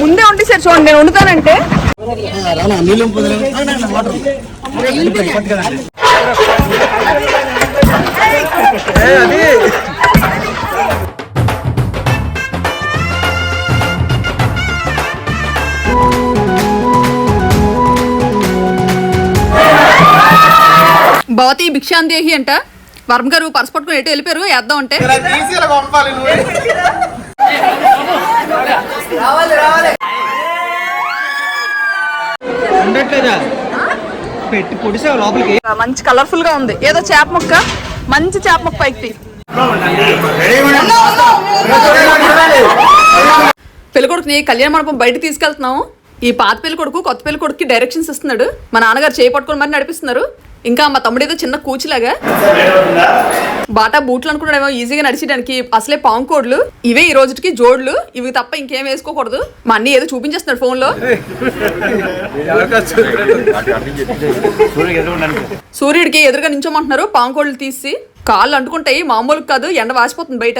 ముందే వండి సార్ చూడండి నేను వండుతానంటే. భవతి భిక్షాందేహి అంట. వర్మ గారు పర్స్ పట్టుకుని ఎటు వెళ్ళిపోయారు? వేద్దాం అంటే. పెట్టి పొడిసావు లోపలికి. మంచి కలర్ఫుల్గా ఉంది. ఏదో చేప ముక్క? మంచి చేప ముక్క పైకి తీ. పెళ్ళి కొడుకుని కళ్యాణ మండపం బయట తీసుకెళ్తున్నాము ఈ పాత పెళ్ళి కొడుకు కొత్త పెళ్ళి కొడుకుకి డైరెక్షన్స్ ఇస్తున్నాడు. మా నాన్నగారు చేయి పట్టుకొని మరి నడిపిస్తున్నారు. ఇంకా మా తమ్ముడు ఏదో చిన్న కూచిలాగా బాటా బూట్లు అనుకున్నాడేమో ఈజీగా నడిచేయడానికి అసలే పాంకోడ్లు ఇవే ఈ రోజుకి జోడ్లు ఇవి తప్ప ఇంకేం వేసుకోకూడదు మా అన్ని ఏదో చూపించేస్తున్నాడు ఫోన్లో సూర్యుడికి ఎదురుగా నించోమంటున్నారు పాంకోళ్ళు తీసి కాళ్ళు అంటుకుంటాయి మామూలు కాదు ఎండ వాసిపోతుంది బయట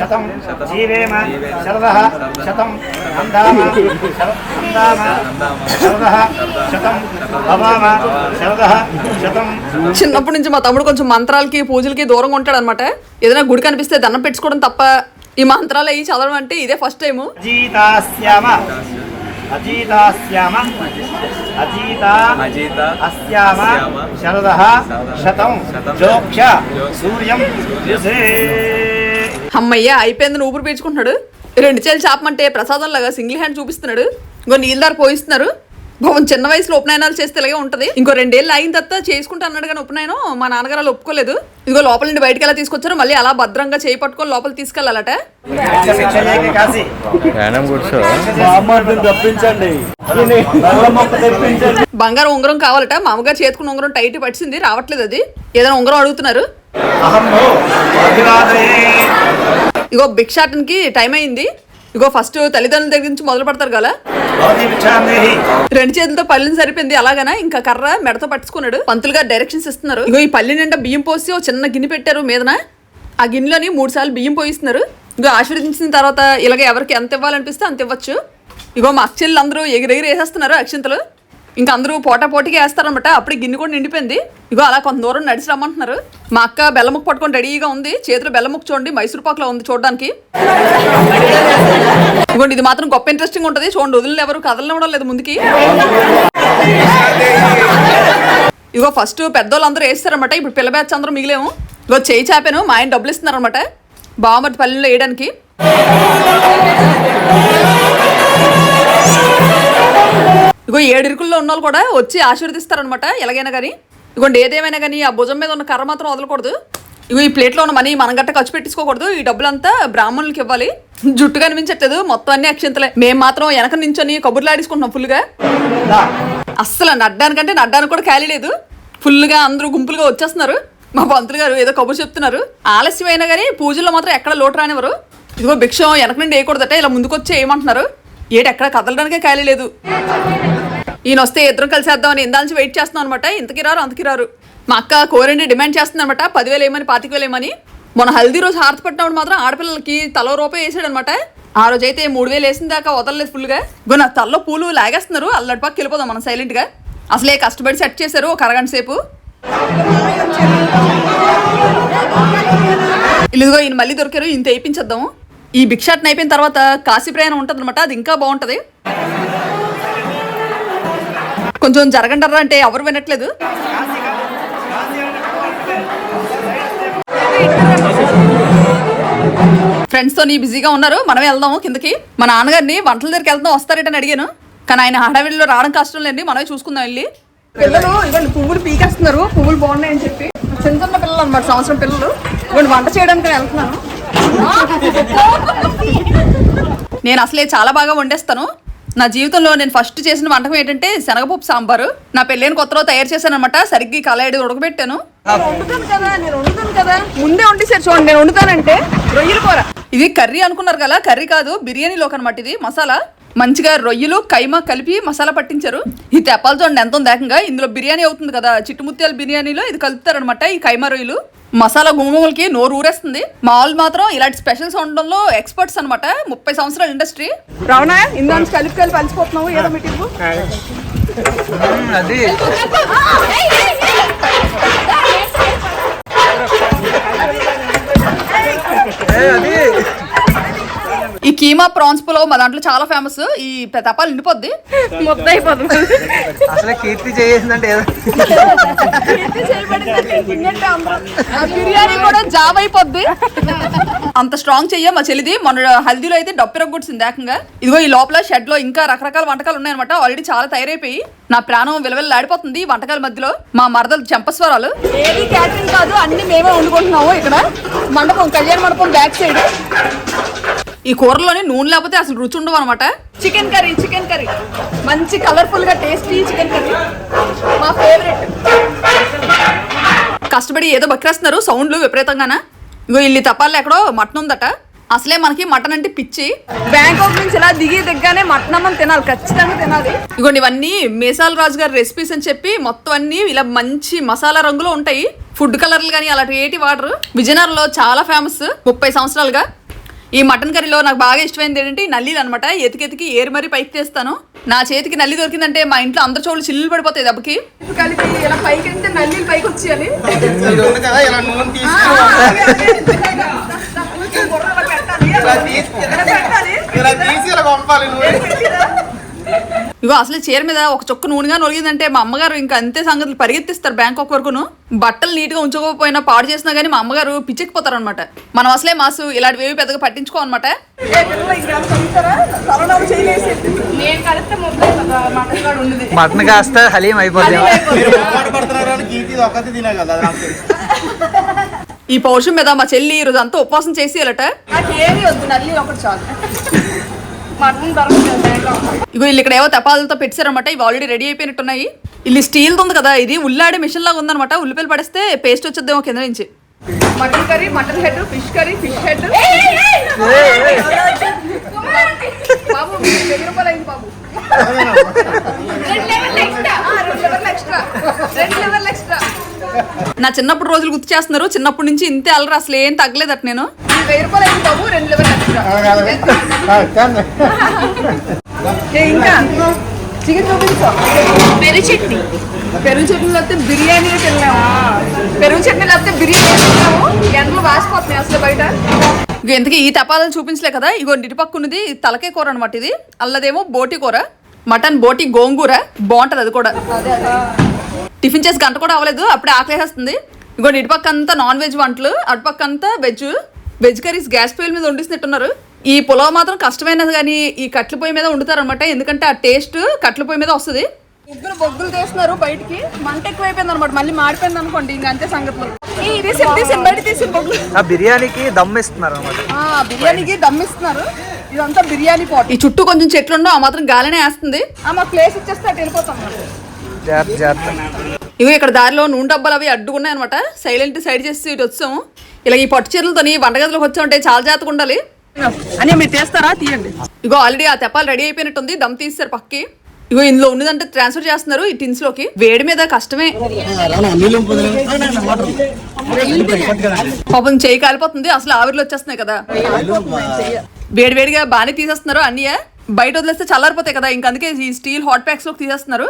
శతం చిన్నప్పటి నుంచి మా తమ్ముడు కొంచెం మంత్రాలకి పూజలకి దూరంగా ఉంటాడు అనమాట ఏదైనా గుడి కనిపిస్తే దండం పెట్టుకోవడం తప్ప ఈ మంత్రాలు అవి చదవడం అంటే ఇదే ఫస్ట్ టైము. అజీతాస్యామ. అజీతాస్యామ. అజీత. అజీత. అస్యామ. శరదः శతం. జోక్ష. సూర్యం. యుసే అమ్మయ్య అయిపోయిందని ఊపిరి పీల్చుకుంటున్నాడు. రెండు చేలు చాపమంటే ప్రసాదం లాగా సింగిల్ హ్యాండ్ చూపిస్తున్నాడు. ఇంకో నీళ్ళ దారి పోయిస్తున్నారు. బాబు చిన్న వయసులో ఉపనయనాలు చేస్తే ఇలాగే ఉంటది. ఇంకో రెండేళ్ళు అయిన తర్వాత చేసుకుంటా అన్నాడు కానీ ఉపనయనం మా నాన్నగారు అలా ఒప్పుకోలేదు. ఇదిగో లోపల నుండి బయటకు ఎలా తీసుకొచ్చారు మళ్ళీ అలా భద్రంగా చేయి పట్టుకొని లోపల తీసుకెళ్ళాలట. తప్పించండి. బంగారం ఉంగరం కావాలట. మామగారు చేతుకున్న ఉంగరం టైట్ పట్టింది రావట్లేదు అది. ఏదైనా ఉంగరం అడుగుతున్నారు. ఇగో భిక్షాటన్కి టైం అయింది. ఇగో ఫస్ట్ తల్లిదండ్రుల దగ్గర నుంచి మొదలు పెడతారు కదా? రెండు చేతులతో పల్లెని సరిపోయింది అలాగనా? ఇంకా కర్ర మెడతో పట్టుకున్నాడు. పంతులు గారు డైరెక్షన్స్ ఇస్తున్నారు. ఇగో ఈ పల్లె నిండా బియ్యం పోసి ఒక చిన్న గిన్నె పెట్టారు మీదన. ఆ గిన్నెలోని మూడు సార్లు బియ్యం పోయిస్తున్నారు. ఇగో ఆశీర్వదించిన తర్వాత ఇలాగ ఎవరికి ఎంత ఇవ్వాలనిపిస్తే అంత ఇవ్వచ్చు. ఇగో మా అక్షలు అందరూ ఎగిరెగిరి వేసేస్తున్నారు అక్షింతలు. ఇంకా అందరూ పోటా పోటీకి వేస్తారనమాట అప్పుడు గిన్నె కూడా నిండిపోయింది. ఇగో అలా కొంత దూరం నడిచి రమ్మంటున్నారు. మా అక్క బెల్లముక్కు పట్టుకొని రెడీగా ఉంది. చేతిలో బెల్లముక్కు చూడండి మైసూర్ పాక్లో ఉంది చూడడానికి. ఇగోండి ఇది మాత్రం గొప్ప ఇంట్రెస్టింగ్ ఉంటుంది. చూడండి వదిలిన ఎవరు కదలనివ్వడం లేదు ముందుకి. ఇగో ఫస్ట్ పెద్దోళ్ళందరూ వేస్తారనమాట ఇప్పుడు పిల్ల బ్యాచ్ అందరూ మిగిలేము. ఇగో చేయి చాపాను మా ఆయన డబ్బులు ఇస్తున్నారు అనమాట బావమటి పల్లెల్లో వేయడానికి. ఇగో ఏడిరుకుల్లో ఉన్న వాళ్ళు కూడా వచ్చి ఆశీర్వదిస్తారనమాట ఎలాగైనా కానీ. ఇగోండి ఏదేమైనా కానీ ఆ భుజం మీద ఉన్న కర్ర మాత్రం వదలకూడదు. ఇగో ఈ ప్లేట్లో ఉన్న మనీ మనం గట్ట ఖర్చు పెట్టించుకోకూడదు. ఈ డబ్బులంతా బ్రాహ్మణులకి ఇవ్వాలి. జుట్టు కనిపించట్లేదు మొత్తం అన్ని అక్షంతలే. మేము మాత్రం వెనక నించొని కబుర్లు ఆడించుకుంటున్నాం ఫుల్గా అస్సలు నడ్డానికంటే నడ్డానికి కూడా ఖాళీ లేదు. ఫుల్గా అందరూ గుంపులుగా వచ్చేస్తున్నారు. మా పంతులు గారు ఏదో కబురు చెప్తున్నారు. ఆలస్యం అయినా కానీ పూజల్లో మాత్రం ఎక్కడ లోటు రానివ్వరు. ఇదిగో భిక్షం వెనక నుండి వేయకూడదట. ఇలా ముందుకు వచ్చి ఏమంటున్నారు ఏడు కదలడానికే ఖాళీ లేదు. ఈయన వస్తే ఇద్దరం కలిసి వేద్దామని ఇందాల్చి వెయిట్ చేస్తున్నాం అనమాట ఇంతకి రారు అంతకి రారు. మా అక్క కోరండి డిమాండ్ చేస్తుంది అనమాట పదివేలు ఏమని పాతిక వేలు ఏమని. మన హల్దీ రోజు హారతి పట్టినప్పుడు మాత్రం ఆడపిల్లలకి తల రూపాయి వేసాడు అనమాట ఆ రోజు అయితే మూడు వేలు వేసిన దాకా వదలలేదు ఫుల్గా గుణ నా తల్లో పూలు లాగేస్తున్నారు. అల్లడి పక్క వెళ్ళిపోదాం మనం సైలెంట్గా అసలే కష్టపడి సెట్ చేశారు ఒక అరగంట సేపు. ఇదిగో ఈయన మళ్ళీ దొరికారు. ఇంత వేయించేద్దాం ఈ భిక్షాటన అయిపోయిన తర్వాత కాశీ ప్రయాణం ఉంటుంది అనమాట అది ఇంకా బాగుంటది. కొంచెం జరగండరా అంటే ఎవరు వినట్లేదు. ఫ్రెండ్స్ నీ బిజీగా ఉన్నారు. మనమే వెళ్దాము కిందకి. మా నాన్నగారిని వంటల దగ్గరికి వెళ్దాం వస్తారేటని అడిగాను. కానీ ఆయన హడావిడిలో రావడం కష్టం లేండి మనమే చూసుకుందాం వెళ్ళి. పిల్లలు ఇవన్నీ పువ్వులు పీకేస్తున్నారు. పువ్వులు బాగున్నాయని చెప్పి. చిన్న చిన్న పిల్లలు అనమాట సంవత్సరం పిల్లలు. ఇవన్నీ వంట చేయడానికి వెళ్తున్నాను. నేను అసలే చాలా బాగా వండేస్తాను. నా జీవితంలో నేను ఫస్ట్ చేసిన వంటకం ఏంటంటే శనగపప్పు సాంబారు. నా పెళ్ళైన కొత్తలో తయారు చేశాను అనమాట సరిగ్గా కలాయిడి ఉడకబెట్టాను. వండుతాను కదా నేను వండుతాను కదా ముందే వండేసారు చూడండి నేను వండుతానంటే రొయ్యలు కూర. ఇది కర్రీ అనుకున్నారు కదా కర్రీ కాదు బిర్యానీలోకి అనమాట ఇది మసాలా. మంచిగా రొయ్యలు కైమా కలిపి మసాలా పట్టించారు. ఈ తెప్పాలు చూడండి ఎంత ఉంది ఏకంగా ఇందులో బిర్యానీ అవుతుంది కదా చిట్టుముత్యాల బిర్యానీలో ఇది కలుపుతారనమాట ఈ కైమా రొయ్యలు. మసాలా గుమగుమలకి నోరు ఊరేస్తుంది. మా వాళ్ళు మాత్రం ఇలాంటి స్పెషల్స్ వండడంలో ఎక్స్పర్ట్స్ అన్నమాట. ముప్పై సంవత్సరాల ఇండస్ట్రీ రావనా ఇందా కలిపి కలిపి కలిసిపోతున్నావు ఏదో మీటింగ్ అది. అది. ఈ కీమా ప్రాన్స్ పులావ్ మా దాంట్లో చాలా ఫేమస్ ఈ తపాలు నిండిపోద్ది. ముద్ద అయిపోతుంది అసలే కీర్తి చేసిందంటే ఏదో. బిర్యానీ కూడా జాబ్ అయిపోద్ది. అంత స్ట్రాంగ్ చెయ్య మా చెల్లిది. మొన్న హల్దీలో అయితే డప్పిరగ్ కొట్టింది ఏకంగా. ఇదిగో ఈ లోపల షెడ్లో ఇంకా రకరకాల వంటకాలు ఉన్నాయన్నమాట. ఆల్రెడీ చాలా తయారైపోయి. నా ప్రాణం విలవిల్లాడిపోతుంది ఈ వంటకాల మధ్యలో. మా మరదలు చెంపస్వరాలు. ఏది క్యాటరింగ్ కాదు అన్ని మేమే వండుకుంటున్నాము ఇక్కడ. మండపం కళ్యాణ మండపం బ్యాక్ సైడ్ ఈ కూరలోని నూనె లేకపోతే అసలు రుచి ఉండవు అనమాట. చికెన్ కర్రీ చికెన్ కర్రీ మంచి కలర్ఫుల్గా టేస్టీ చికెన్ కర్రీ మా ఫేవరెట్ కష్టపడి ఏదో బక్కేస్తున్నారు సౌండ్లు విపరీతంగానా? ఇగో ఇల్లు తప్పాలి ఎక్కడో మటన్ ఉందట. అసలే మనకి మటన్ అంటే పిచ్చి. బ్యాంకాక్ నుంచి ఇలా దిగి దిగ్గానే మటన్ అమ్మని తినాలి ఖచ్చితంగా తినాలి. ఇగోండి ఇవన్నీ మేసాల రాజు గారి రెసిపీస్ అని చెప్పి మొత్తం అన్ని ఇలా మంచి మసాలా రంగులో ఉంటాయి. ఫుడ్ కలర్లు కానీ అలాంటి ఏటి వాడరు? విజయనగరంలో చాలా ఫేమస్ ముప్పై సంవత్సరాలుగా. ఈ మటన్ కర్రీలో నాకు బాగా ఇష్టమైనది ఏంటంటే ఈ నల్లీలు అనమాట ఎతికెతికి ఏరు మరీ పైకి తీస్తాను. నా చేతికి నల్లి దొరికిందంటే మా ఇంట్లో అందరి చోళ్ళు చిల్లులు పడిపోతాయి దెబ్బకి. కలిపి ఇలా పైకి నల్లీలు పైకి వచ్చేయాలి. ఇగో అసలు చీర మీద ఒక చొక్క నూనెగా నొలిగిందంటే మా అమ్మగారు ఇంకా అంతే సంగతులు పరిగెత్తిస్తారు బ్యాంకాక్ వరకును బట్టలు నీట్గా ఉంచుకోకపోయినా పాడు చేసినా గానీ మా అమ్మగారు పిచ్చెక్కిపోతారు అనమాట మనం అసలే మాసు ఇలాంటివి ఏవి పెద్దగా పట్టించుకో అనమాట మటన్ కాస్త హలీం కదా ఈ పౌరుషం మీద మా చెల్లి ఈ రోజు అంతా ఉపవాసం చేసి వెళ్ళట ఇగో వీళ్ళు ఇక్కడ ఏవో తపాలతో పెట్టారనమాట ఇవి ఆల్రెడీ రెడీ అయిపోయినట్టున్నాయి ఇల్లు స్టీల్ ఉంది కదా ఇది ఉల్లాడే మిషన్ లాగా ఉందన్నమాట ఉల్లిపాయలు పడేస్తే పేస్ట్ వచ్చేద్దేమో కింద నుంచి mutton curry mutton head fish curry fish head బాబు వెయ్యి రూపాయలు అయింది బాబు నా చిన్నప్పుడు రోజులు గుర్తు చేస్తున్నారు చిన్నప్పటి నుంచి ఇంతే అల్లరు అసలు ఏం తగ్గలేదట నేను వెయ్యి రూపాయలు అయింది బాబు రెండు ఏ, ఇంకా? చికెన్ చూపించా పెరుగు చట్నీ. పెరుగు చట్నీ లేకపోతే బిర్యానీకి వెళ్ళాము పెరుగు చట్నీ లేకపోతే బిర్యానీ వెళ్ళాము ఎండలు వాసిపోతున్నాయి అసలు బయట. ఇక ఎందుకు ఈ తపాలను చూపించలే కదా? ఇగో ఇటు పక్క ఉన్నది తలకే కూర అనమాట ఇది. అల్లదేమో బోటి కూర మటన్ బోటి గోంగూర బాగుంటది అది కూడా. టిఫిన్ చేసి గంట కూడా అవ్వలేదు అప్పుడే ఆకలేసేస్తుంది. ఇగో ఇటు పక్క అంతా నాన్ వెజ్ వంటలు అటు పక్క అంతా వెజ్. వెజ్ కర్రీస్ గ్యాస్ పొయ్యిల మీద వండిస్తున్నట్టున్నారు. ఈ పులావ్ మాత్రం కష్టమైనది కానీ ఈ కట్ల పొయ్యి మీద వండుతారనమాట ఎందుకంటే ఆ టేస్ట్ కట్ల పొయ్యి మీద వస్తుంది. ముగ్గురు బొగ్గులు తీస్తున్నారు బయటికి. మంట ఎక్కువైపోయింది అనమాట మళ్ళీ మాడిపోయింది అనుకోండి. ఇంకా అంతే సంగతులు. బిర్యానీకి దమ్ ఇస్తున్నారు బిర్యానీకి దమ్ ఇస్తున్నారు ఇదంతా బిర్యానీ పాట్. ఈ చుట్టూ కొంచెం చెట్లు ఉండవు ఆ మాత్రం గాలినే వేస్తుంది. ఆ మా ప్లేస్ ఇచ్చేస్తే అటు వెళ్ళిపోతాం జాగ్రత్త ఇవి ఇక్కడ దారిలో నూనె డబ్బాలు అవి అడ్డుకున్నాయి అనమాట సైలెంట్ సైడ్ చేసి ఇటు వచ్చాము. ఇలా ఈ పట్టు చీరలతోని వంటగదిలోకి వచ్చామంటే చాలా జాగ్రత్తగా ఉండాలి. అని మీరు చేస్తారా తీయండి. ఇగో ఆల్రెడీ ఆ తెప్పాలు రెడీ అయిపోయినట్టుంది. దమ్ తీస్తారు పక్కకి ఇగో ఇందులో ఉన్నదంటే ట్రాన్స్ఫర్ చేస్తున్నారు ఈ టిన్స్లోకి. వేడి మీద కష్టమే. పాపం చేయి కాలిపోతుంది. అసలు ఆవిరిలో వచ్చేస్తున్నాయి కదా. వేడి వేడిగా బాగానే తీసేస్తున్నారు అన్నయ్య. బయట వదిలేస్తే చల్లారిపోతాయి కదా. ఇంక అందుకే ఈ స్టీల్ హాట్ ప్యాక్స్లోకి తీసేస్తున్నారు.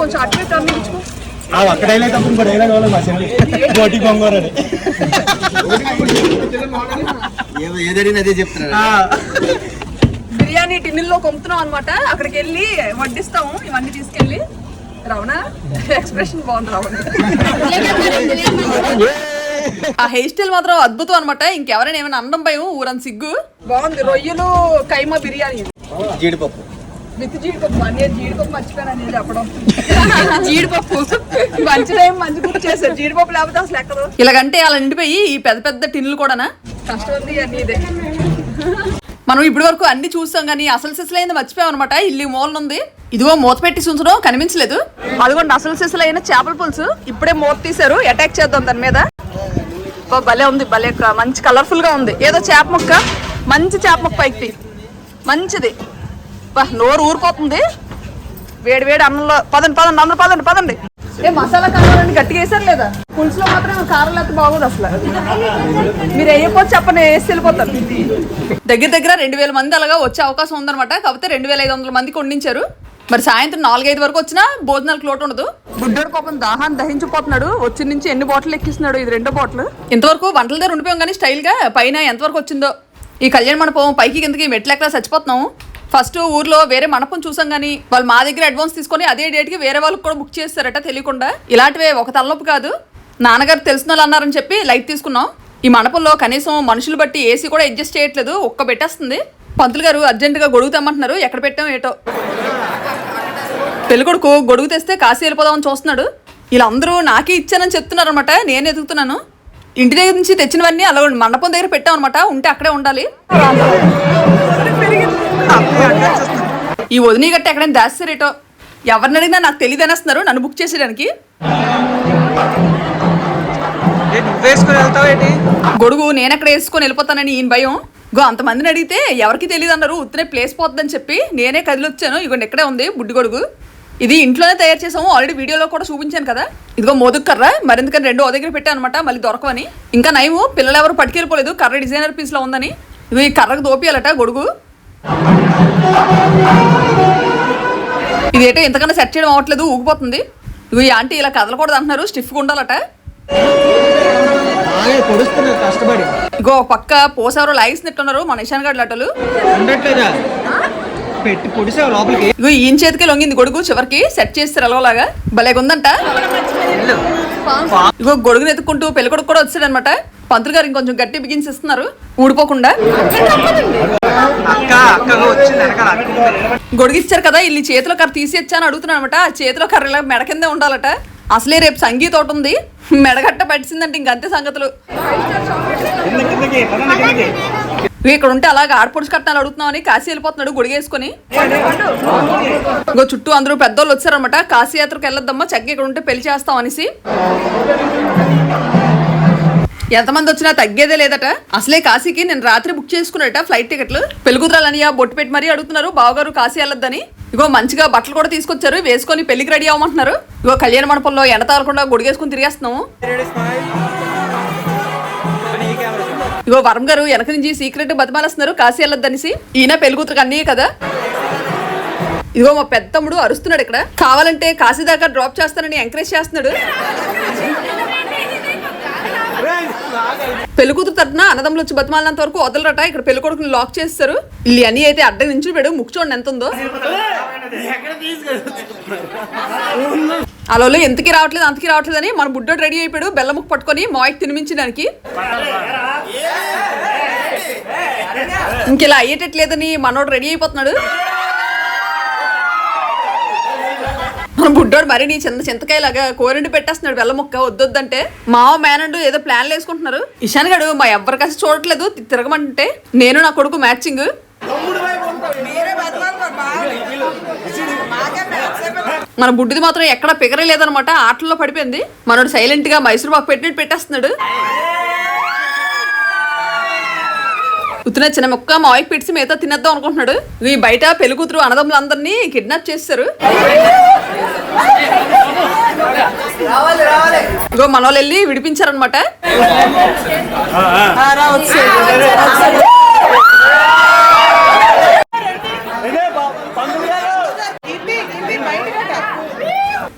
కొంచెం అన్ని డైలాగ్ తప్ప ఇంకో డైలాగ్ వాళ్ళు మా చెల్లి. అదే. చెప్తున్నారు బిర్యానీ టిన్నుల్లో కొమ్ముతున్నాం అనమాట అక్కడికి వెళ్ళి వడ్డిస్తాము ఇవన్నీ తీసుకెళ్ళి. రావణ ఎక్స్ప్రెషన్ బాగుంది రావణ. ఆ హెయిర్ స్టైల్ మాత్రం అద్భుతం అనమాట ఇంకెవరైనా ఏమైనా అనడం భయం ఊరని సిగ్గు? బాగుంది. రొయ్యలు కైమా బిర్యానీ. జీడిపప్పు. విత్ జీడిపప్పు జీడిపప్పు మర్చిపోయాను చెప్పడం. జీడిపప్పు. మంచి చేశారు. జీడిపప్పు లేకపోతే అసలు ఎక్కదు. ఇలాగంటే అలా నిండిపోయి ఈ పెద్ద పెద్ద టిన్నులు కూడానా? కష్టం ఉంది అన్ని ఇదే. మనం ఇప్పటి వరకు అన్ని చూస్తాం కానీ అసలు సిసలైంది మర్చిపోయాం అనమాట ఇల్లు మూలన ఉంది. ఇదిగో మూత పెట్టి ఉంచడం కనిపించలేదు. అదిగోండి అసలు సిసలైన చేపల పులుసు. ఇప్పుడే మూత తీశారు అటాక్ చేద్దాం దాని మీద. భలే ఉంది భలే మంచి కలర్ఫుల్గా ఉంది. ఏదో చేప ముక్క మంచి చేప ముక్క పైకి. మంచిది. నోరు ఊరిపోతుంది. వేడి వేడి అన్నంలో పదండి పదండి అందరూ పదండి పదండి. ఏ మసాలా కావాలని గట్టిగా వేసారు లేదా? పులుసులో మాత్రం కారం లేకపోతే బాగోదు అసలు. మీరు వేయకపోతే చెప్పండి వేసి వెళ్ళిపోతారు. దగ్గర దగ్గర రెండు వేల మంది అలాగా వచ్చే అవకాశం ఉందన్నమాట. కాకపోతే రెండు వేల ఐదు వందల మందికి వండించారు. మరి సాయంత్రం నాలుగైదు వరకు వచ్చినా భోజనాలకు లోటు ఉండదు. బుడ్డోడు పాపం దాహాన్ని దహించిపోతున్నాడు. వచ్చి నుంచి ఎన్ని బాటిల్ ఎక్కిస్తున్నాడు ఇది? రెండో బాటిల్. ఇంతవరకు వంటల దగ్గర ఉండిపోయాం కానీ స్టైల్గా పైన ఎంతవరకు వచ్చిందో. ఈ కళ్యాణ మండపం పైకి కిందకి మెట్లు ఎక్కడ చచ్చిపోతున్నాం. ఫస్ట్ ఊర్లో వేరే మండపం చూసాం కానీ వాళ్ళు మా దగ్గర అడ్వాన్స్ తీసుకొని అదే డేట్కి వేరే వాళ్ళకి కూడా బుక్ చేస్తారట తెలియకుండా. ఇలాంటివే ఒక తలనొప్పి కాదు. నాన్నగారు తెలిసిన వాళ్ళు అన్నారని చెప్పి లైట్ తీసుకున్నాం. ఈ మండపంలో కనీసం మనుషులు బట్టి ఏసీ కూడా అడ్జస్ట్ చేయట్లేదు. ఒక్క పెట్టేస్తుంది. పంతులు గారు అర్జెంటుగా గొడుగు తెమ్మంటున్నారు. ఎక్కడ పెట్టాం ఏటో. పెళ్ళికొడుకు గొడుగు తెస్తే కాశీ వెళ్ళిపోదామని చూస్తున్నాడు. వీళ్ళందరూ నాకే ఇచ్చానని చెప్తున్నారు అనమాట నేను ఎదుగుతున్నాను. ఇంటి దగ్గర నుంచి తెచ్చినవన్నీ అలా మండపం దగ్గర పెట్టాం అనమాట ఉంటే అక్కడే ఉండాలి. ఈ వదిని గట్ట ఎక్కడైనా దాస్తారేటో ఎవరిని అడిగినా నాకు తెలియదు అనేస్తున్నారు. నన్ను బుక్ చేసేయడానికి. ఏంటి? గొడుగు నేను ఎక్కడ వేసుకొని వెళ్ళిపోతానని ఈయన భయం. గో అంతమందిని అడిగితే ఎవరికి తెలియదు అన్నారు. ఉత్తనే ప్లేస్ పోతుందని చెప్పి నేనే కదిలొచ్చాను ఇగోండి ఎక్కడే ఉంది బుడ్డి గొడుగు. ఇది ఇంట్లోనే తయారు చేసాము ఆల్రెడీ వీడియోలో కూడా చూపించాను కదా. ఇదిగో మోదుగు కర్ర. మరింతకని రెండు ఓ దగ్గర పెట్టాను అనమాట మళ్ళీ దొరకవని. ఇంకా నయము పిల్లలు ఎవరు పట్టుకెళ్ళిపోలేదు. కర్ర డిజైనర్ పీస్లో ఉందని. ఇవి కర్రకు దోపియాలట గొడుగు. ఇదేటో ఇంతకన్నా సెట్ చేయడం అవ్వట్లేదు ఊగిపోతుంది. ఇవి ఈ ఆంటీ ఇలా కదలకూడదు అంటున్నారు స్టిఫ్గా ఉండాలట. కష్టపడి. ఇగో ఒక పక్క పోసెవరో లాగిస్తున్నట్టున్నారు మన ఇషాన్ గడ్ లటలు ఉండట్లేదా? పెట్టి పొడిసావు లోపలికి. ఇగో ఈయన చేతికే లొంగింది గొడుగు చివరికి సెట్ చేస్తారు ఎలాగోలాగా భలేగుందంట. ఇగో గొడుగుని ఎత్తుకుంటూ పెళ్ళి కొడుకు కూడా వచ్చాడనమాట. పంతులు గారు ఇంకొంచెం గట్టి బిగించి ఇస్తున్నారు. ఊడిపోకుండా. అక్క అక్కగా వచ్చింది వెనకాల అక్క ఉంది. గొడుగు ఇచ్చారు కదా ఇల్లు చేతిలో కర్ర తీసి ఇచ్చా అని అడుగుతున్నాను అనమాట ఆ చేతిలో కర్ర ఇలా మెడ కిందే ఉండాలట. అసలే రేపు సంగీత ఒకటి ఉంది. మెడగట్ట పట్టిందంటే ఇంకంతే సంగతులు. కింద కిందకి పదండి కిందకి. ఇవి ఇక్కడ ఉంటే అలాగ ఆడపొడుచు కట్నాలు అడుగుతున్నామని కాశీ వెళ్ళిపోతున్నాడు గొడిగేసుకొని. ఇంకో చుట్టూ అందరూ పెద్దోళ్ళు వచ్చారనమాట కాశీ యాత్రకు వెళ్ళొద్దమ్మా చక్కగా ఇక్కడ ఉంటే పెళ్ళి చేస్తాం అనేసి. ఎంతమంది వచ్చినా తగ్గేదే లేదట. అసలే కాశీకి నేను రాత్రి బుక్ చేసుకున్నట ఫ్లైట్ టికెట్లు పెళ్ళికూతురాలని బొట్టు పెట్టి మరీ అడుగుతున్నారు. బావగారు కాశీ వెళ్ళొద్దని. ఇగో మంచిగా బట్టలు కూడా తీసుకొచ్చారు. వేసుకొని పెళ్ళికి రెడీ అవ్వమంటున్నారు. ఇగో కళ్యాణ మండపంలో ఎండ తాగకుండా గొడిగేసుకుని తిరిగేస్తున్నాము. ఇగో వరం గారు వెనక నుంచి సీక్రెట్ బతిమాలేస్తున్నారు. కాశీ వెళ్ళొద్దనేసి. ఈయన పెళ్ళికూతురికి అన్నీ కదా. ఇదిగో మా పెద్ద తమ్ముడు అరుస్తున్నాడు ఇక్కడ. కావాలంటే కాశీ దాకా డ్రాప్ చేస్తానని ఎంకరేజ్ చేస్తున్నాడు. పెళ్ళికూతురు తరపున అన్నదమ్ములు వచ్చి బతిమాలినంత వరకు వదలరట ఇక్కడ పెళ్ళి కొడుకుని లాక్ చేస్తారు ఇల్లు అన్ని అయితే అడ్డ నుంచి పెడు ముక్కు చూడండి ఎంత ఉందో. అలా ఎంతకి రావట్లేదు అంతకి రావట్లేదు అని మన బుడ్డోడు రెడీ అయిపోయాడు బెల్ల ముక్కు పట్టుకొని మాయకి తినిమించడానికి. ఇంకెలా అయ్యేటట్లేదని మనోడు రెడీ అయిపోతున్నాడు మన బుడ్డోడు మరి నీ చిన్న చింతకాయలాగా కోరిండి పెట్టేస్తున్నాడు వెళ్ళ ముక్క వద్దొద్దంటే మావ మేనండు ఏదో ప్లాన్లు వేసుకుంటున్నారు. ఇషాన్ గడు మా ఎవ్వరికసి చూడట్లేదు తిరగమంటే నేను నా కొడుకు మ్యాచింగ్ మన బుడ్డిది మాత్రం ఎక్కడ పిగరే లేదనమాట ఆటల్లో పడిపోయింది. మనోడు సైలెంట్గా మైసూర్ పాకు పెట్టినట్టు పెట్టేస్తున్నాడు. ఉత్తిన చిన్న ముక్క మావికి పెట్టి మిగతా తినేద్దాం అనుకుంటున్నాడు. ఈ బయట పెళ్ళి కూతురు అన్నదమ్ములందరినీ కిడ్నాప్ చేస్తారు ఇగో మన వాళ్ళు వెళ్ళి విడిపించారనమాట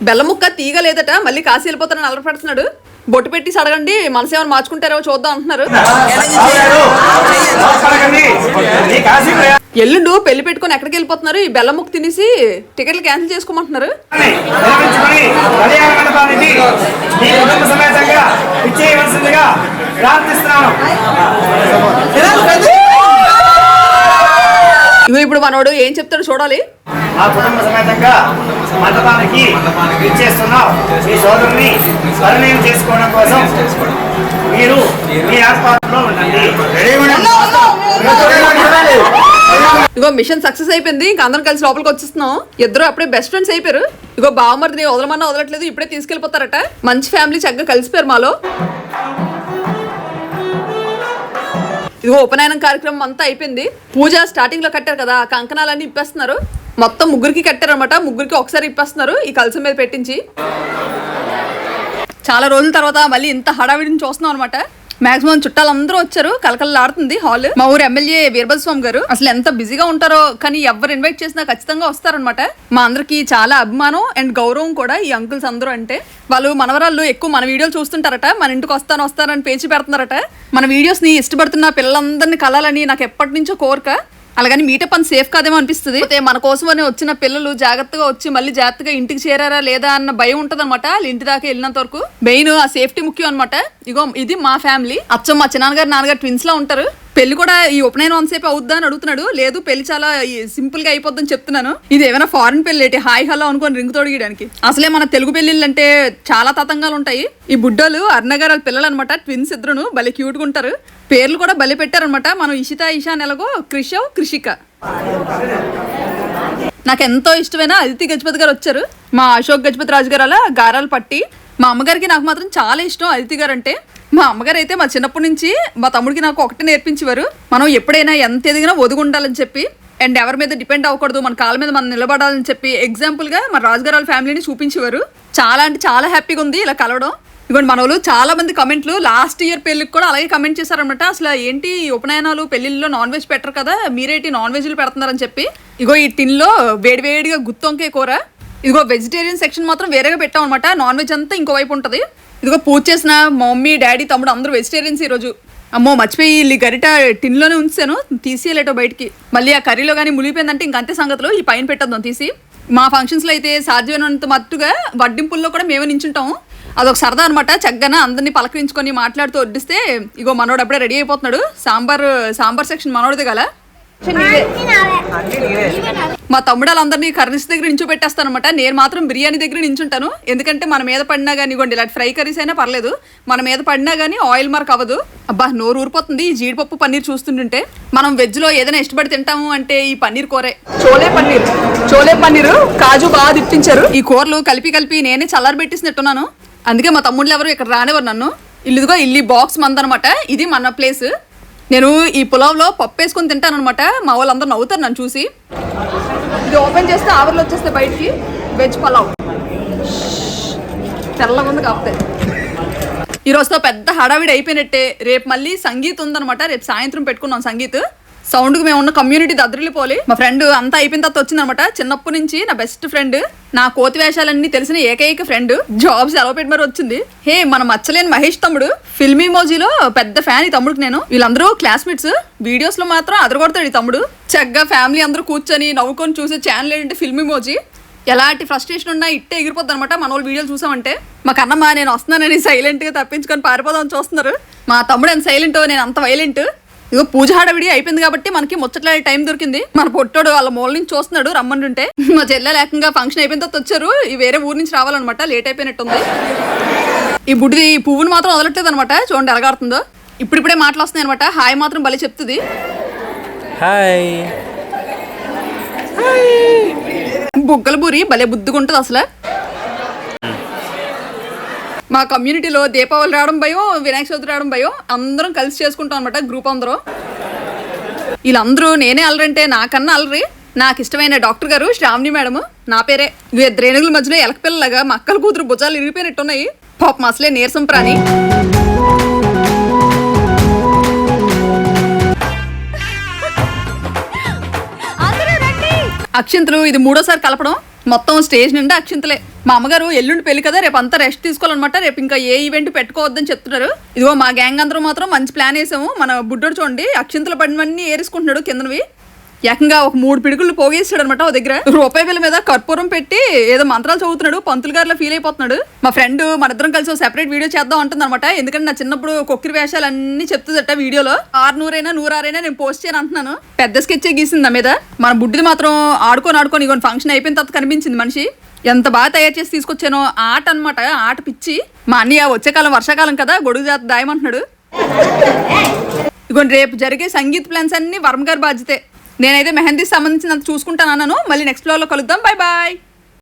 బెల్లముక్క తీగలేదట మళ్ళీ కాశీ వెళ్ళిపోతానని అలర పెడుతున్నాడు బొట్టు పెట్టి అడగండి మనసేమని మార్చుకుంటారో చూద్దాం అంటున్నారు. ఎల్లుండు పెళ్ళి పెట్టుకొని ఎక్కడికి వెళ్ళిపోతున్నారు? ఈ బెల్లముక్క తినేసి టికెట్లు క్యాన్సిల్ చేసుకోమంటున్నారు. ఇప్పుడు మనోడు ఏం చెప్తాడు చూడాలి. మా కుటుంబ సమేతంగా మండపానికి ఇచ్చేస్తున్నాం మీ సోదరుని పరిణయం చేసుకోవడం కోసం మీరు మీ ఏర్పాటులో ఉండండి. ఇగో మిషన్ సక్సెస్ అయిపోయింది ఇంకా అందరం కలిసి లోపలికి వచ్చేస్తున్నాం. ఇద్దరు అప్పుడే బెస్ట్ ఫ్రెండ్స్ అయిపోయారు. ఇగో బావమరిది వదలమన్నా వదలట్లేదు ఇప్పుడే తీసుకెళ్ళిపోతారట. మంచి ఫ్యామిలీ చక్కగా కలిసిపోయారు మాలో. ఇదిగో ఉపనయనం కార్యక్రమం అంతా అయిపోయింది. పూజ స్టార్టింగ్లో కట్టారు కదా ఆ కంకణాలన్నీ ఇప్పేస్తున్నారు. మొత్తం ముగ్గురికి కట్టారనమాట ముగ్గురికి ఒకసారి ఇప్పేస్తున్నారు. ఈ కలసం మీద పెట్టించి. చాలా రోజుల తర్వాత మళ్ళీ ఇంత హడావిడిని చూస్తున్నాం అనమాట మాక్సిమం చుట్టాలందరూ వచ్చారు. కలకలలాడుతుంది హాల్. మా ఊరు ఎమ్మెల్యే వీరభద్ర స్వామి గారు. అసలు ఎంత బిజీగా ఉంటారో కానీ ఎవరు ఇన్వైట్ చేసినా ఖచ్చితంగా వస్తారనమాట మా అందరికి చాలా అభిమానం అండ్ గౌరవం కూడా ఈ అంకుల్స్ అందరూ అంటే. వాళ్ళు మనవరాళ్ళు ఎక్కువ మన వీడియోలు చూస్తుంటారట. మన ఇంటికి వస్తాను వస్తానని పేచి పెడుతున్నారట. మన వీడియోస్ని ఇష్టపడుతున్న పిల్లలందరినీ కలాలని నాకు ఎప్పటి నుంచో కోరిక. అలాగని మీటప్ పని సేఫ్ కాదేమో అనిపిస్తుంది. అయితే మన కోసమని వచ్చిన పిల్లలు జాగ్రత్తగా వచ్చి మళ్ళీ జాగ్రత్తగా ఇంటికి చేరారా లేదా అన్న భయం ఉంటది అనమాట వాళ్ళ ఇంటి దాకా వెళ్ళినంత వరకు. మెయిన్ ఆ సేఫ్టీ ముఖ్యం అనమాట ఇగో ఇది మా ఫ్యామిలీ అచ్చం మా చిన్నాన్నగారు నాన్నగారు ట్విన్స్ లా ఉంటారు. పెళ్ళి కూడా ఈ ఉపనయనం అంతసేపు అవుద్దా అని అడుగుతున్నాడు. లేదు పెళ్ళి చాలా సింపుల్గా అయిపోద్దని చెప్తున్నాను. ఇది ఏమైనా ఫారెన్ పెళ్ళి ఏంటి? హాయ్ హలో అనుకోని రింగ్ తొడిగడానికి అసలే మన తెలుగు పెళ్ళిళ్ళు అంటే చాలా తతంగాలు ఉంటాయి. ఈ బుడ్డోలు అర్ణగారు వాళ్ళ పిల్లలు అనమాట ట్విన్స్ ఇద్దరును భలే క్యూట్గా ఉంటారు. పేర్లు కూడా భలే పెట్టారనమాట. మనం ఇషిత ఇషాన్ నెలగో క్రిషవ్ కృషిక నాకు ఎంతో ఇష్టమైన అదితి గజపతి గారు వచ్చారు. మా అశోక్ గజపతి రాజు గారు అలా గారాలు పట్టి. మా అమ్మగారికి నాకు మాత్రం చాలా ఇష్టం అదితి గారు అంటే. మా అమ్మగారు అయితే మా చిన్నప్పటి నుంచి మా తమ్ముడికి నాకు ఒకటి నేర్పించేవారు. మనం ఎప్పుడైనా ఎంత ఎదిగినా ఒదుగుండాలని చెప్పి అండ్ ఎవరి మీద డిపెండ్ అవ్వకూడదు మన కాళ్ళ మీద మనం నిలబడాలని చెప్పి ఎగ్జాంపుల్గా మన రాజుగారు వాళ్ళ ఫ్యామిలీని చూపించేవారు. చాలా అంటే చాలా హ్యాపీగా ఉంది ఇలా కలవడం. ఇవ్వండి మన వాళ్ళు చాలా మంది కమెంట్లు లాస్ట్ ఇయర్ పెళ్ళికి కూడా అలాగే కమెంట్ చేశారనమాట అసలు ఏంటి ఉపనయనాలు పెళ్ళిళ్ళలో నాన్ వెజ్ పెట్టరు కదా మీరేంటి నాన్ వెజ్లు పెడుతున్నారని చెప్పి. ఇగో ఈ టిన్లో వేడివేడిగా గుత్తొంకే కూర. ఇదిగో వెజిటేరియన్ సెక్షన్ మాత్రం వేరేగా పెట్టాం అనమాట నాన్ వెజ్ అంతా ఇంకో వైపు ఉంటుంది. ఇదిగో పూజ చేసిన మమ్మీ డాడీ తమ్ముడు అందరూ వెజిటేరియన్స్ ఈరోజు అమ్మో మర్చిపోయి ఈ గరిట టిన్లోనే ఉంచాను. తీసేయలేటో బయటికి. మళ్ళీ ఆ కర్రీలో కానీ మునిగిపోయిందంటే ఇంకంతే సంగతులు ఈ పైన పెట్టద్దాం తీసి. మా ఫంక్షన్స్లో అయితే సాధ్యమైనంత మట్టుగా వడ్డింపుల్లో కూడా మేమే నించుంటాం. అదొక సరదా అనమాట చక్కగా అందరినీ పలకరించుకొని మాట్లాడుతూ వడ్డిస్తే ఇగో మనోడు అప్పుడే రెడీ అయిపోతున్నాడు. సాంబార్ సాంబార్ సెక్షన్ మనోడిది గల మా తమ్ముడు వాళ్ళందరినీ కర్రీస్ దగ్గర నించో అనమాట నేను మాత్రం బిర్యానీ దగ్గర నించుంటాను. ఎందుకంటే మన మీద పడినా కానీ ఇగోండి ఇలాంటి ఫ్రై కర్రీస్ అయినా పర్లేదు. మన మీద పడినా కానీ ఆయిల్ మార్క్ అవ్వదు. అబ్బా నోరు ఊరిపోతుంది. ఈ జీడిపప్పు పన్నీర్ చూస్తుంటుంటే మనం వెజ్లో ఏదైనా ఇష్టపడి తింటాము అంటే ఈ పన్నీర్ కూరే. చోలే పన్నీర్. చోలే పన్నీర్. కాజు బాగా తిప్పించారు ఈ కూరలు కలిపి కలిపి నేనే చల్లారి పెట్టేసినట్టున్నాను అందుకే మా తమ్ముళ్ళు ఎవరు ఇక్కడ రానివ్వరు నన్ను. ఇల్లుదిగో ఇల్లు బాక్స్ మందనమాట. ఇది మన ప్లేస్ నేను ఈ పులావ్లో పప్పు వేసుకొని తింటాను అనమాట మా వాళ్ళందరూ నవ్వుతారు నన్ను చూసి. ఇది ఓపెన్ చేస్తే ఆవర్లు వచ్చేస్తే బయటికి వెజ్ పలావ్. తెల్లగా ఉంది కాపుతాయి ఈ రోజుతో పెద్ద హడావిడి అయిపోయినట్టే. రేపు మళ్ళీ సంగీత్ ఉందన్నమాట. రేపు సాయంత్రం పెట్టుకున్నాం సంగీత్. సౌండ్కి మేము ఉన్న కమ్యూనిటీ దద్దరిల్లిపోలి మా ఫ్రెండ్ అంతా అయిపోయిన తర్వాత వచ్చిందనమాట. చిన్నప్పటి నుంచి నా బెస్ట్ ఫ్రెండ్ నా కోతి వేషాలన్నీ తెలిసిన ఏకైక ఫ్రెండ్ జాబ్స్ ఎలా పెట్టి మరి వచ్చింది. హే మన మచ్చలేని మహేష్ తమ్ముడు ఫిల్మీ మోజీలో పెద్ద ఫ్యాన్ ఈ తమ్ముడికి నేను. వీళ్ళందరూ క్లాస్మేట్స్ వీడియోస్లో మాత్రం అదరగొడతాడు ఈ తమ్ముడు. చక్కగా ఫ్యామిలీ అందరూ కూర్చొని నవ్వుకొని చూసే ఛానల్ ఏంటంటే ఫిల్మీ మోజీ ఎలాంటి ఫ్రస్ట్రేషన్ ఉన్నా ఇట్టే ఎగిరిపోద్ది అనమాట మన వాళ్ళు వీడియోలు చూసామంటే. మా కన్నమ్మ నేను వస్తున్నానని సైలెంట్గా తప్పించుకొని పారిపోదామని చూస్తున్నారు. మా తమ్ముడు ఎంత సైలెంట్ నేను అంత వైలెంట్ ఇగో పూజ హడావిడి అయిపోయింది కాబట్టి మనకి ముచ్చట్లాడే టైం దొరికింది. మన పొట్టోడు వాళ్ళ మూల నుంచి చూస్తున్నాడు రమ్మంటుంటే మా చెల్లెలు ఏకంగా ఫంక్షన్ అయిపోయిన తర్వాత వచ్చారు ఈ వేరే ఊరు నుంచి రావాలన్నమాట లేట్ అయిపోయినట్టుంది. ఈ బుడ్డిది ఈ పువ్వుని మాత్రం వదలట్లేదు అనమాట చూడండి ఎలాగాడుతుందో ఇప్పుడిప్పుడే మాటలు వస్తున్నాయి అనమాట హాయ్ మాత్రం భలే చెప్తుంది. హాయ్. బుగ్గల బూరి భలే బుద్ధిగా ఉంటుంది అసలు. మా కమ్యూనిటీలో దీపావళి రావడం భయం వినాయక చవితి రావడం భయం. అందరం కలిసి చేసుకుంటాం అనమాట గ్రూప్ అందరూ. వీళ్ళందరూ నేనే అల్లరంటే నాకన్నా అల్లరి. నాకు ఇష్టమైన డాక్టర్ గారు శ్రావణి మేడం నా పేరే రేణుగుల మధ్యలో ఎలకపిల్లలాగా మా అక్కల కూతురు భుజాలు ఇరిగిపోయినట్టున్నాయి. పాపం అసలే నీరసం ప్రాణి. అక్షింతలు ఇది మూడోసారి కలపడం. మొత్తం స్టేజ్ నిండా అక్షింతలే. మా అమ్మగారు ఎల్లుండి పెళ్ళి కదా రేపు అంతా రెస్ట్ తీసుకోవాలన్నమాట. రేపు ఇంకా ఏ ఈవెంట్ పెట్టుకోవద్దని చెప్తున్నారు. ఇదిగో మా గ్యాంగ్ అందరూ మాత్రం మంచి ప్లాన్ వేసాము. మన బుడ్డోడు చూడండి అక్షింతలు పడినవన్నీ ఏరేసుకుంటున్నాడు కిందనవి. ఏకంగా ఒక మూడు పిడుగులు పోగేస్తాడు అనమాట ఓ దగ్గర. రూపాయి బిల్ల మీద కర్పూరం పెట్టి ఏదో మంత్రాలు చదువుతున్నాడు పంతులు గారిలో ఫీల్ అయిపోతున్నాడు. మా ఫ్రెండ్ మనిద్దరం కలిసి సెపరేట్ వీడియో చేద్దాం అంటుంది అనమాట ఎందుకంటే నా చిన్నప్పుడు కొక్కిరి వేషాలు అన్ని చెప్తుందట వీడియోలో. ఆరు నూరైనా నూరారైనా నేను పోస్ట్ చేయను అంటున్నాను. పెద్ద స్కెచ్ గీసింది నా మీద. మన బుడ్డిది మాత్రం ఆడుకొని ఆడుకొని ఇగో ఫంక్షన్ అయిపోయిన తర్వాత కనిపించింది మనిషి. ఎంత బాగా తయారు చేసి తీసుకొచ్చానో ఆట అన్నమాట ఆట పిచ్చి. మా అన్నయ్య వచ్చే కాలం వర్షాకాలం కదా గొడుగు జాత దాయమంటున్నాడు. ఇగో రేపు జరిగే సంగీత్ ప్లాన్స్ అన్ని వర్మ గారి బాధ్యతే. నేనైతే మెహందీ సంబంధించినంత చూసుకుంటాను అన్నాను. మళ్ళీ నెక్స్ట్ ఫ్లోర్లో కలుద్దాం. Bye bye